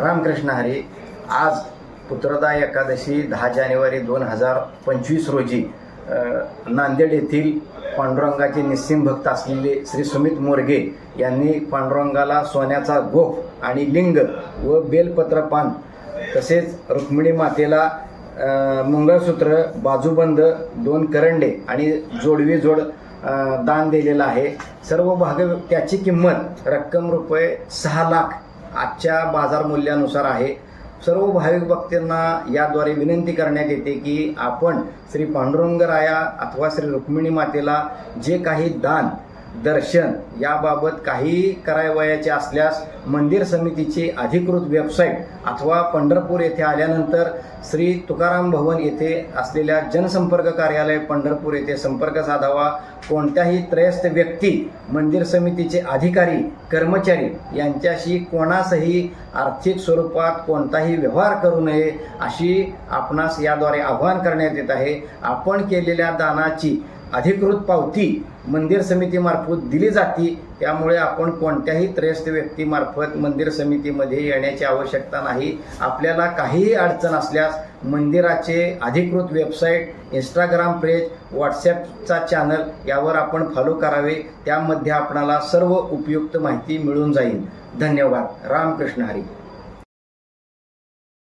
रामकृष्ण हरी आज पुत्रदा एकादशी दहा जानेवारी दोन हजार पंचवीस रोजी नांदेड येथील पांडुरंगाचे निस्सिम भक्त असलेले श्री सुमित मोरगे यांनी पांडुरंगाला सोन्याचा गोफ आणि लिंग व बेलपत्र पान तसेच रुक्मिणी मातेला मंगळसूत्र बाजूबंद दोन करंडे आणि जोडवी जोड दान दिलेलं आहे. सर्व भाग त्याची किंमत रक्कम रुपये सहा लाख आजच्या बाजार मूल्यानुसार आहे. सर्व भाविक भक्तांना याद्वारे विनंती करण्यात येते की आपण श्री पांडुरंगराया अथवा श्री रुक्मिणी मातेला जे काही दान दर्शन याबाबत काही करावयाचे असल्यास मंदिर समितीची अधिकृत वेबसाईट अथवा पंढरपूर येथे आल्यानंतर श्री तुकाराम भवन येथे असलेल्या जनसंपर्क कार्यालय पंढरपूर येथे संपर्क साधावा. कोणत्याही त्रयस्थ व्यक्ती मंदिर समितीचे अधिकारी कर्मचारी यांच्याशी कोणासही आर्थिक स्वरूपात कोणताही व्यवहार करू नये अशी आपणास याद्वारे आवाहन करण्यात येत आहे. आपण केलेल्या दानाची अधिकृत पावती मंदिर समितीमार्फत दिली जाते. त्यामुळे आपण कोणत्याही त्रयस्थ व्यक्तीमार्फत मंदिर समितीमध्ये येण्याची आवश्यकता नाही. आपल्याला काहीही अडचण असल्यास मंदिराचे अधिकृत वेबसाईट इंस्टाग्राम पेज व्हॉट्सॲपचा चॅनल यावर आपण फॉलो करावे. त्यामध्ये आपणाला सर्व उपयुक्त माहिती मिळून जाईल. धन्यवाद. रामकृष्ण हरी.